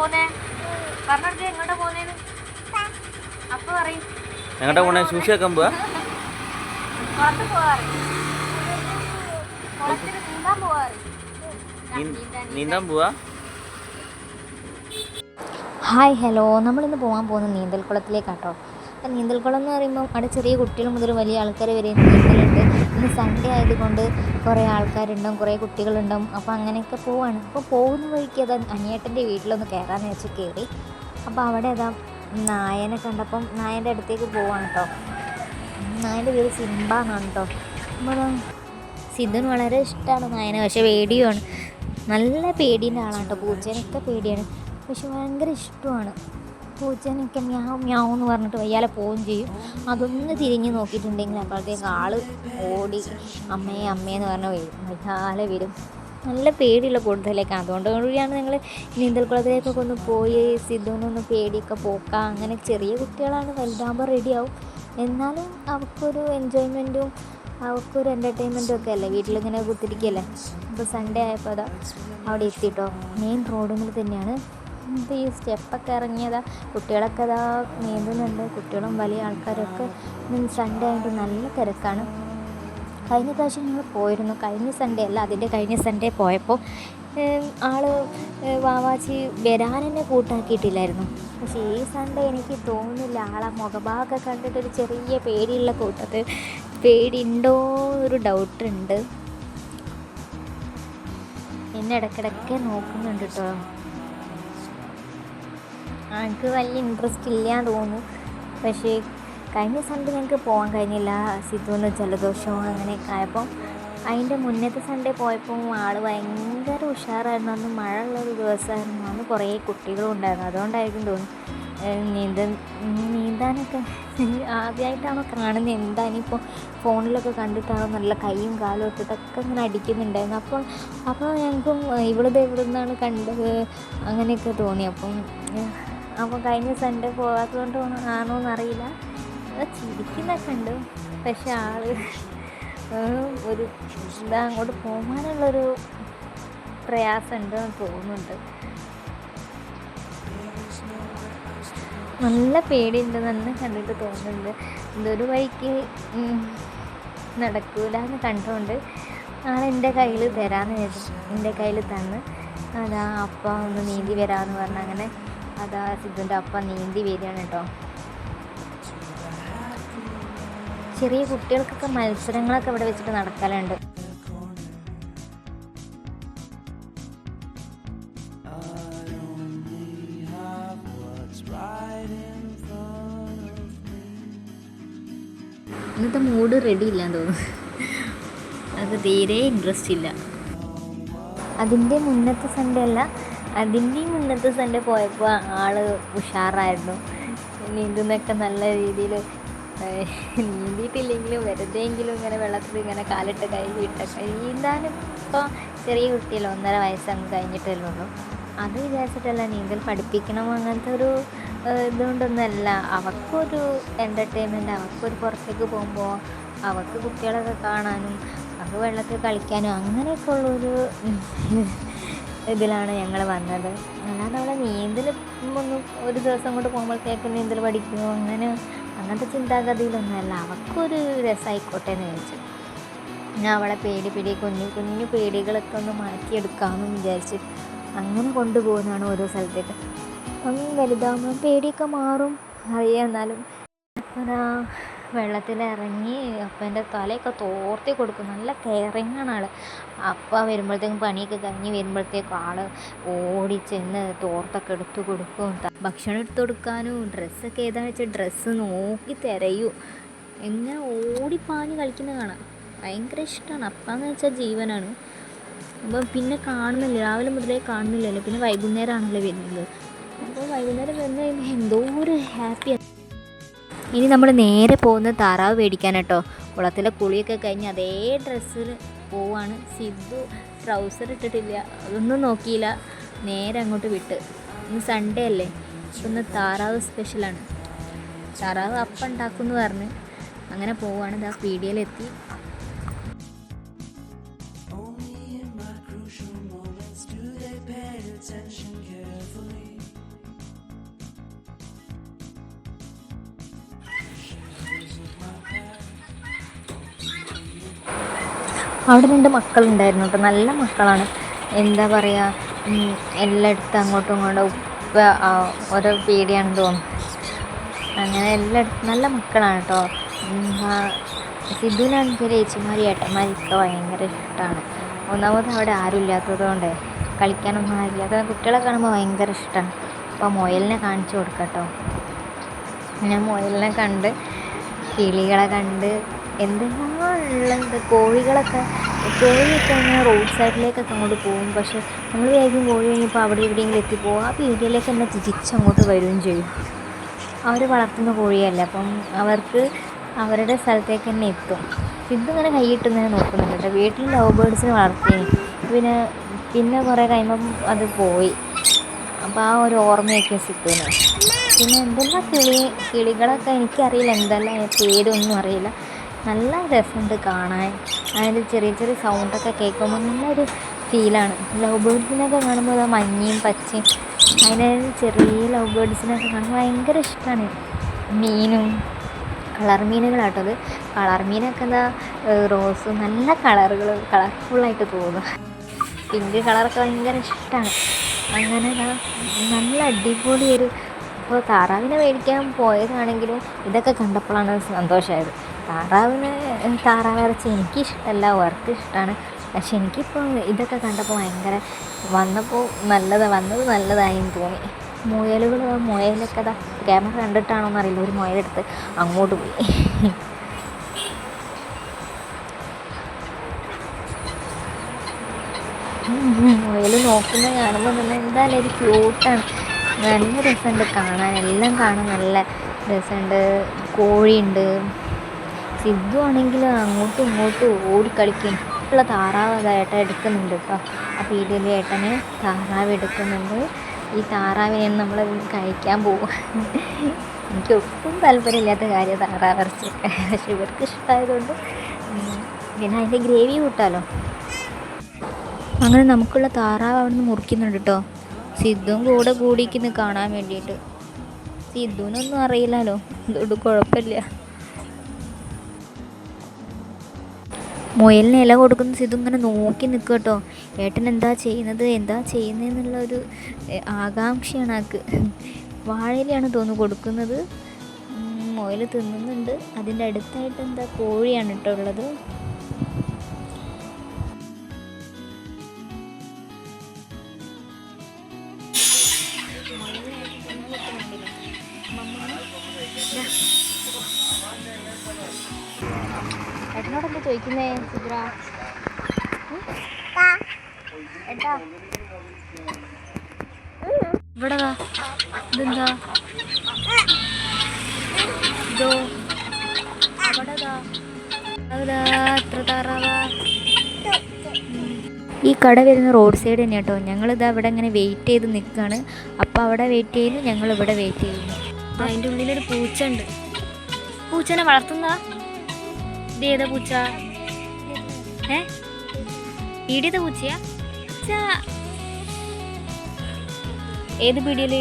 പോന്നേ? പറഞ്ഞെടുത്ത് എങ്ങോട്ടാ പോന്നേന്ന്? അപ്പൊ പറയും. എങ്ങോട്ടാ പോണേ? സൂക്ഷി വെക്കാൻ പോവാ? പുറത്ത് പോവാറ് കുളത്തിൽ നീന്താൻ പോവാറ് നീന്താൻ പോവാ? Hi hello. നമ്മളിന്ന് പോകാൻ പോകുന്ന നീന്തൽക്കുളത്തിലേക്കാട്ടോ. അപ്പം നീന്തൽക്കുളം എന്ന് പറയുമ്പോൾ അവിടെ ചെറിയ കുട്ടികൾ മുതൽ വലിയ ആൾക്കാർ വരെ നീന്തലുണ്ട്. ഇന്ന് സൺഡേ ആയതുകൊണ്ട് കുറേ ആൾക്കാരുണ്ടാവും കുറേ കുട്ടികളുണ്ടാവും. അപ്പോൾ അങ്ങനെയൊക്കെ പോവാണ്. അപ്പോൾ പോകുന്ന വഴിക്ക് അത് അനിയേട്ടന്റെ വീട്ടിലൊന്ന് കയറാമെന്ന് വെച്ച് കയറി. അപ്പോൾ അവിടെ അതാ നായനെ കണ്ടപ്പം നായന്റെ അടുത്തേക്ക് പോവാണ് കേട്ടോ. നായന്റെ പേര് സിംബ എന്നാണ് കേട്ടോ. സിദ്ധുന് വളരെ ഇഷ്ടമാണ് നായനെ. പക്ഷേ പേടിയുമാണ്. നല്ല പേടീന്റെ ആളാണ് കേട്ടോ. പൂച്ചേനൊക്കെ പേടിയാണ്. പക്ഷെ ഭയങ്കര ഇഷ്ടമാണ്. പൂച്ചേനൊക്കെ മ്യാവ് മ്യാവ് എന്ന് പറഞ്ഞിട്ട് വയ്യാലെ പോവുകയും ചെയ്യും. അതൊന്ന് തിരിഞ്ഞ് നോക്കിയിട്ടുണ്ടെങ്കിൽ അപ്പോഴത്തേക്ക് ആൾ ഓടി അമ്മയെ അമ്മയെന്ന് പറഞ്ഞ് വരും. വയ്യാലെ വരും. നല്ല പേടിയുള്ള കൂടുതലേക്ക് അതുകൊണ്ട് കൂടിയാണ് ഞങ്ങൾ നീന്തൽക്കുളത്തിലേക്കൊക്കെ ഒന്ന് പോയി സിദ്ധുവിനൊന്ന് പേടിയൊക്കെ പോക്കാം. അങ്ങനെ ചെറിയ കുട്ടികളാണ് വലുതാകുമ്പോൾ റെഡിയാവും. എന്നാലും അവർക്കൊരു എൻജോയ്മെന്റും അവർക്കൊരു എന്റർടൈൻമെന്റും ഒക്കെ അല്ലേ? വീട്ടിലിങ്ങനെ കുത്തിരിക്കുകയല്ലേ അപ്പോൾ സൺഡേ ആയപ്പോൾ അതാ അവിടെ എത്തിയിട്ടോ മെയിൻ റോഡിൽ തന്നെയാണ്. ഇപ്പോൾ ഈ സ്റ്റെപ്പൊക്കെ ഇറങ്ങിയതാ? കുട്ടികളൊക്കെ അതാ നീന്തുന്നുണ്ട്. കുട്ടികളും വലിയ ആൾക്കാരൊക്കെ സൺഡേ ആയിട്ട് നല്ല തിരക്കാണ്. കഴിഞ്ഞ പ്രാവശ്യം ഞങ്ങൾ പോയിരുന്നു. കഴിഞ്ഞ സൺഡേ അല്ല അതിന്റെ കഴിഞ്ഞ സൺഡേ പോയപ്പോൾ ആൾ വാവാച്ചി വരാൻ എന്നെ കൂട്ടാക്കിയിട്ടില്ലായിരുന്നു. പക്ഷേ ഈ സൺഡേ എനിക്ക് തോന്നുന്നില്ല ആളെ മുഖഭാഗമൊക്കെ കണ്ടിട്ട് ഒരു ചെറിയ പേടിയുള്ള കൂട്ടത്തിൽ പേടിയുണ്ടോ ഒരു ഡൗട്ട് ഉണ്ട്. എന്നെ ഇടയ്ക്കിടയ്ക്ക് നോക്കുന്നുണ്ട് കേട്ടോ എനിക്ക് വലിയ ഇൻട്രസ്റ്റ് ഇല്ലാന്ന് തോന്നുന്നു. പക്ഷേ കഴിഞ്ഞ സൺഡേ ഞങ്ങൾക്ക് പോകാൻ കഴിഞ്ഞില്ല. സിദ്ധുവിന് ജലദോഷവും അങ്ങനെയൊക്കെ ആയപ്പോൾ അതിന്റെ മുന്നത്തെ സൺഡേ പോയപ്പോൾ ആൾ ഭയങ്കര ഉഷാറായിരുന്നു. അന്ന് മഴ ഉള്ളൊരു ദിവസമായിരുന്നു. അന്ന് കുറേ കുട്ടികളും ഉണ്ടായിരുന്നു. അതുകൊണ്ടായിരിക്കും തോന്നുന്നു നീന്ത നീന്താനൊക്കെ ആദ്യമായിട്ടാണോ കാണുന്നത് എന്താ ഇനിയിപ്പോൾ ഫോണിലൊക്കെ കണ്ടിട്ടാണോ? നല്ല കൈയും കാലും ഇട്ടിട്ടൊക്കെ ഇങ്ങനെ അടിക്കുന്നുണ്ടായിരുന്നു. അപ്പോൾ അപ്പോൾ ഞങ്ങൾക്കും ഇവിടുത്തെ ഇവിടെ നിന്നാണ് കണ്ടത്? അങ്ങനെയൊക്കെ തോന്നി. അപ്പം അപ്പോൾ കഴിഞ്ഞ സൺഡേ പോകാത്തതുകൊണ്ട് ആണോ എന്നറിയില്ല. ചിരിക്കുന്നൊക്കെ ഉണ്ട്. പക്ഷെ ആൾ ഒരു എന്താ അങ്ങോട്ട് പോകാനുള്ളൊരു പ്രയാസമുണ്ട് തോന്നുന്നുണ്ട്. നല്ല പേടിയുണ്ട്. നല്ല കണ്ടിട്ട് തോന്നുന്നുണ്ട്. ഇതൊരു വഴിക്ക് നടക്കൂല എന്ന് കണ്ടുകൊണ്ട് ആൾ എന്റെ കയ്യിൽ തരാമെന്ന് വിചാരിച്ചു എന്റെ കയ്യിൽ തന്ന്. അതാ അപ്പ ഒന്ന് നീന്തി വരാമെന്ന് പറഞ്ഞ അങ്ങനെ അതാ സിദ്ധുന്റെ അപ്പ നീന്തി വരികയാണ് കേട്ടോ. ചെറിയ കുട്ടികൾക്കൊക്കെ മത്സരങ്ങളൊക്കെ ഇവിടെ വെച്ചിട്ട് നടക്കലുണ്ട് ഇന്നത്തെ മൂഡ് റെഡി ഇല്ലാന്ന് തോന്നുന്നു. അത് തീരെ ഇൻട്രസ്റ്റ് ഇല്ല. അതിന്റെ മുന്നത്തെ സൺഡേ അല്ല അതിന്റെയും മുന്നത്തെ സൺഡേ പോയപ്പോൾ ആൾ ഉഷാറായിരുന്നു. നീന്തുന്നൊക്കെ നല്ല രീതിയിൽ നീന്തിയിട്ടില്ലെങ്കിലും വെറുതെയെങ്കിലും ഇങ്ങനെ വെള്ളത്തിൽ ഇങ്ങനെ കാലിട്ട് കൈ വിട്ടൊക്കെ നീന്താനും ഇപ്പോൾ ചെറിയ കുട്ടിയല്ല ഒന്നര വയസ്സങ്ങ് കഴിഞ്ഞിട്ടല്ലേ ഉള്ളൂ അത് വിചാരിച്ചിട്ടല്ല നീന്തൽ പഠിപ്പിക്കണം അങ്ങനത്തെ ഒരു ഇതുകൊണ്ടൊന്നുമല്ല. അവർക്കൊരു എന്റർടൈൻമെന്റ് അവർക്കൊരു പുറത്തേക്ക് പോകുമ്പോൾ അവർക്ക് കുട്ടികളൊക്കെ കാണാനും അവർക്ക് വെള്ളത്തിൽ കളിക്കാനും അങ്ങനെയൊക്കെ ഉള്ളൊരു ഇതിലാണ് ഞങ്ങൾ വന്നത്. അല്ലാതെ അവിടെ നീന്തൽ ഒന്നും ഒരു ദിവസം കൊണ്ട് പോകുമ്പോഴത്തേക്ക് നീന്തൽ പഠിക്കുമോ അങ്ങനെ അങ്ങനത്തെ ചിന്താഗതിയിലൊന്നുമല്ല. അവർക്കൊരു രസമായിക്കോട്ടെ എന്ന് ചോദിച്ചു ഞാൻ അവളെ പേടി പേടി കുഞ്ഞു കുഞ്ഞു പേടികളൊക്കെ ഒന്ന് മാറ്റിയെടുക്കാമെന്ന് വിചാരിച്ച് അങ്ങനെ കൊണ്ടുപോകുന്നതാണ് ഓരോ സ്ഥലത്തേക്ക്. അങ്ങനെ വലുതാകുമ്പോൾ പേടിയൊക്കെ മാറും. അറിയാം എന്നാലും. വെള്ളത്തിലിറങ്ങി അപ്പന്റെ തലയൊക്കെ തോർത്തി കൊടുക്കും. നല്ല കെയറിങ് ആണ് ആൾ അപ്പം വരുമ്പോഴത്തേക്കും പണിയൊക്കെ കഴിഞ്ഞ് വരുമ്പോഴത്തേക്കും ആൾ ഓടി ചെന്ന് തോർത്തൊക്കെ എടുത്ത് കൊടുക്കും. ഭക്ഷണം എടുത്തു കൊടുക്കാനും ഡ്രസ്സൊക്കെ ഏതാണെന്ന് വെച്ചാൽ ഡ്രസ്സ് നോക്കി തിരയും. എങ്ങനെ ഓടിപ്പാഞ്ഞ് കളിക്കുന്ന കാണാം. ഭയങ്കര ഇഷ്ടമാണ് അപ്പാന്ന് വെച്ചാൽ ജീവനാണ്. അപ്പം പിന്നെ കാണുന്നില്ല. രാവിലെ മുതലേ കാണുന്നില്ലല്ലോ. പിന്നെ വൈകുന്നേരമാണല്ലോ വരുന്നത്. അപ്പോൾ വൈകുന്നേരം വന്നു എന്തോ ഒരു ഹാപ്പിയാണ് ഇനി നമ്മൾ നേരെ പോകുന്നത് താറാവ് മേടിക്കാൻ കേട്ടോ കുളത്തിലെ കുളിയൊക്കെ കഴിഞ്ഞ് അതേ ഡ്രസ്സിൽ പോവാണ്. സിദ്ധു ട്രൗസർ ഇട്ടിട്ടില്ല. അതൊന്നും നോക്കിയില്ല. നേരെ അങ്ങോട്ട് വിട്ട്. ഇന്ന് സൺഡേ അല്ലേ? ഇന്ന് താറാവ് സ്പെഷ്യലാണ് താറാവ് അപ്പം ഉണ്ടാക്കുമെന്ന് പറഞ്ഞ് അങ്ങനെ പോവാണ്. ഇതാ പീടിയയിലെത്തി അവിടെ രണ്ട് മക്കളുണ്ടായിരുന്നു കേട്ടോ. നല്ല മക്കളാണ്. എന്താ പറയുക എല്ലായിടത്തും അങ്ങോട്ടും ഇങ്ങോട്ടും ഉപ്പ ഓരോ പേടിയാണെന്ന് തോന്നുന്നു. അങ്ങനെ എല്ലായിടത്തും നല്ല മക്കളാണ് കേട്ടോ. സിദ്ധുവിനാണെങ്കിൽ ചേച്ചിമാരി ഏട്ടന്മാരൊക്കെ ഭയങ്കര ഇഷ്ടമാണ് ഒന്നാമത് അവിടെ ആരും ഇല്ലാത്തത് കൊണ്ട് കളിക്കാനൊന്നും ആരില്ലാത്ത കുട്ടികളെ കാണുമ്പോൾ ഭയങ്കര ഇഷ്ടമാണ് അപ്പോൾ മൊയലിനെ കാണിച്ചു കൊടുക്കട്ടോ ഞാൻ മുയലിനെ കണ്ട് കിളികളെ കണ്ട് എന്തെല്ലാം ഉള്ളത് കോഴികളൊക്കെ കോഴിയൊക്കെ ഇങ്ങനെ റോഡ് സൈഡിലേക്കൊക്കെ അങ്ങോട്ട് പോകും. പക്ഷെ നമ്മൾ വേഗം കോഴി കഴിഞ്ഞപ്പോൾ അവിടെ എവിടെയെങ്കിലും എത്തിപ്പോകും ആ പീടികയിലേക്ക് തന്നെ തിരിച്ചങ്ങോട്ട് വരികയും ചെയ്യും. അവർ വളർത്തുന്ന കോഴിയല്ല. അപ്പം അവർക്ക് അവരുടെ സ്ഥലത്തേക്ക് തന്നെ എത്തും. ഇതിങ്ങനെ കൈയിട്ട് ഇങ്ങനെ നോക്കുന്നുണ്ട് കേട്ടോ. വീട്ടിൽ ലവ് ബേർഡ്സിനെ വളർത്തി. പിന്നെ പിന്നെ കുറേ കഴിയുമ്പം അത് പോയി. അപ്പോൾ ആ ഒരു ഓർമ്മയൊക്കെ സിക്കുന്നു പിന്നെ എന്തെല്ലാം കിളി കിളികളൊക്കെ എനിക്കറിയില്ല. എന്തെല്ലാം പേരൊന്നും അറിയില്ല. നല്ല രസമുണ്ട് കാണാൻ. അതിന്റെ ചെറിയ ചെറിയ സൗണ്ടൊക്കെ കേൾക്കുമ്പോൾ നല്ലൊരു ഫീലാണ് ലവ് ബേർഡ്സിനൊക്കെ കാണുമ്പോൾ മഞ്ഞയും പച്ചയും. അതിന്റെ ചെറിയ ലവ് ബേർഡ്സിനൊക്കെ കാണുമ്പോൾ ഭയങ്കര ഇഷ്ടമാണ് മീനും കളർ മീനുകളാട്ടോ അത്. കളർ മീനൊക്കെ എന്താ റോസ് നല്ല കളറുകൾ കളർഫുള്ളായിട്ട് തോന്നുക പിങ്ക് കളറൊക്കെ ഭയങ്കര ഇഷ്ടമാണ് അങ്ങനെ നല്ല അടിപൊളി ഒരു ഇപ്പോൾ താറാവിനെ മേടിക്കാൻ പോയതാണെങ്കിലും ഇതൊക്കെ കണ്ടപ്പോഴാണ് സന്തോഷമായത്. താറാവിന് താറാവിറച്ചി എനിക്കിഷ്ടമല്ല വർക്ക് ഇഷ്ടമാണ് പക്ഷെ എനിക്കിപ്പോൾ ഇതൊക്കെ കണ്ടപ്പോൾ ഭയങ്കര വന്നപ്പോൾ നല്ലത് വന്നത് നല്ലതായി തോന്നി. മുയലുകൾ മുയലൊക്കെ അതാ ക്യാമറ കണ്ടിട്ടാണോ എന്നറിയില്ല ഒരു മുയലെടുത്ത് അങ്ങോട്ട് പോയി. മുയൽ നോക്കുന്ന കാണുമ്പോൾ തന്നെ എന്തായാലും ഒരു ക്യൂട്ടാണ്. നല്ല രസമുണ്ട് കാണാൻ. എല്ലാം കാണാൻ നല്ല രസമുണ്ട്. കോഴിയുണ്ട്. സിദ്ധു ആണെങ്കിൽ അങ്ങോട്ടും ഇങ്ങോട്ടും ഓടിക്കളിക്കും ഉള്ള താറാവ് അത് എടുക്കുന്നുണ്ട് കേട്ടോ. അപ്പോൾ പീടിയിൽ ഏട്ടന് താറാവ് എടുക്കുന്നുണ്ട്. ഈ താറാവിനെ നമ്മൾ കഴിക്കാൻ പോകും എനിക്ക് ഒട്ടും താല്പര്യമില്ലാത്ത കാര്യം താറാവ് ഇറച്ചിയൊക്കെ. പക്ഷെ ഇവർക്ക് ഇഷ്ടമായതുകൊണ്ട് പിന്നെ അതിന്റെ ഗ്രേവി കൂട്ടാലോ? അങ്ങനെ നമുക്കുള്ള താറാവ് അവിടെ നിന്ന് മുറിക്കുന്നുണ്ട് കേട്ടോ. സിദ്ധുവും കൂടെ കൂടിക്കുന്നു കാണാൻ വേണ്ടിയിട്ട്. സിദ്ധുവിനൊന്നും അറിയില്ലല്ലോ. അതുകൊണ്ട് കുഴപ്പമില്ല. മുയലിന് ഇല കൊടുക്കുന്ന. സ്ഥിതി ഇങ്ങനെ നോക്കി നിൽക്കുക കേട്ടോ. ഏട്ടൻ എന്താ ചെയ്യുന്നത്? എന്താ ചെയ്യുന്നതെന്നുള്ള ഒരു ആകാംക്ഷയാണ് ആക്ക് വാഴയിലാണ് തോന്നുന്നു കൊടുക്കുന്നത്. മുയൽ തിന്നുന്നുണ്ട്. അതിന്റെ അടുത്തായിട്ട് എന്താ കോഴിയാണ് കേട്ടോ ഉള്ളത്. എന്താ ചോദിക്കുന്നേ സുബ്ര. ഏട്ടാ. ഇവിടെ വാ. ഇതെന്താ? ഇതോ. അവിടെ താറാവാ. ഈ കട വരുന്ന റോഡ് സൈഡ് തന്നെ കേട്ടോ. ഞങ്ങളിത് അവിടെ ഇങ്ങനെ വെയിറ്റ് ചെയ്ത് നിൽക്കുകയാണ് അപ്പോൾ അവിടെ വെയിറ്റ് ചെയ്യുന്നു ഞങ്ങൾ ഇവിടെ വെയിറ്റ് ചെയ്യുന്നു. അതിന്റെ ഉള്ളിലൊരു പൂച്ച ഉണ്ട് പൂച്ചനെ വളർത്തുന്നതാ. ഇത് പൂച്ച. ഏ? പീടിയത്തെ പൂച്ചയാ? പൂച്ച ഏത് പീടിയൽ?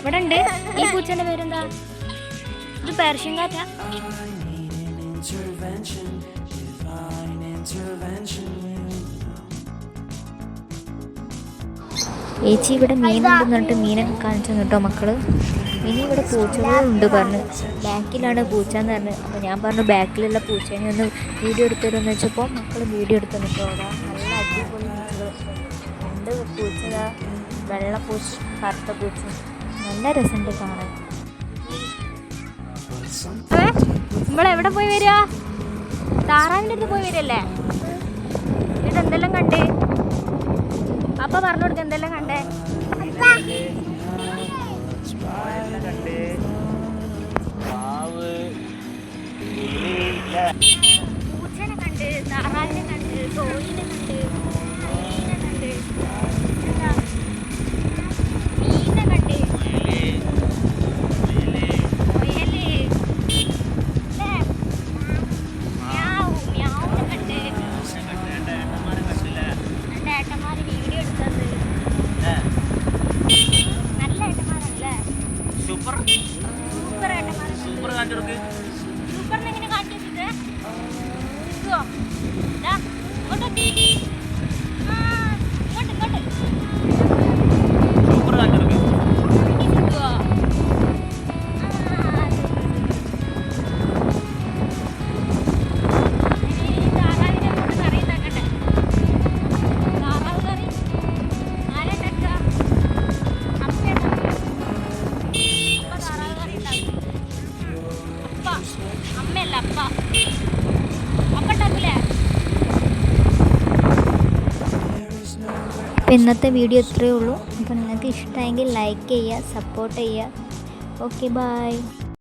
ഇവിടെ ഉണ്ട് ഈ പൂച്ചന്റെ പേരെന്താ? ഇത് പേർഷ്യൻ കാറ്റാ. ചേച്ചി ഇവിടെ മീൻ ഉണ്ടെന്നിട്ട് മീനൊക്കെ കാണിച്ചു കേട്ടോ മക്കൾ. ഇനി ഇവിടെ പൂച്ചകളുണ്ട് പറഞ്ഞു. ബാക്കിലാണ് പൂച്ച എന്ന് പറഞ്ഞു. അപ്പോൾ ഞാൻ പറഞ്ഞു ബാക്കിലുള്ള പൂച്ചേനെ ഒന്ന് വീഡിയോ എടുത്തരുമെന്ന് വെച്ചപ്പോൾ മക്കൾ വീഡിയോ എടുത്തു നിൽക്കുക നല്ല അടിപൊളി രണ്ട് പൂച്ച വെള്ള പൂച്ച കറുത്ത പൂച്ച. നല്ല രസമുണ്ട് കാണാൻ. നമ്മളെവിടെ പോയി വരിക? താറാവിന്റെ അടുത്ത് പോയി വരില്ലേ ഇത് എന്തെല്ലാം കണ്ടേ? അപ്പ പറഞ്ഞു കൊടുക്ക എന്തെല്ലാം കണ്ടേ? പൂച്ചനെ കണ്ട് താറാവിനെ കണ്ട് കോഴിനെ കണ്ട് കണ്ട്. 와. അപ്പോൾ ഇന്നത്തെ വീഡിയോ ഇത്രയേ ഉള്ളൂ. അപ്പോൾ നിങ്ങൾക്ക് ഇഷ്ടമെങ്കിൽ ലൈക്ക് ചെയ്യുക സപ്പോർട്ട് ചെയ്യുക. Okay bye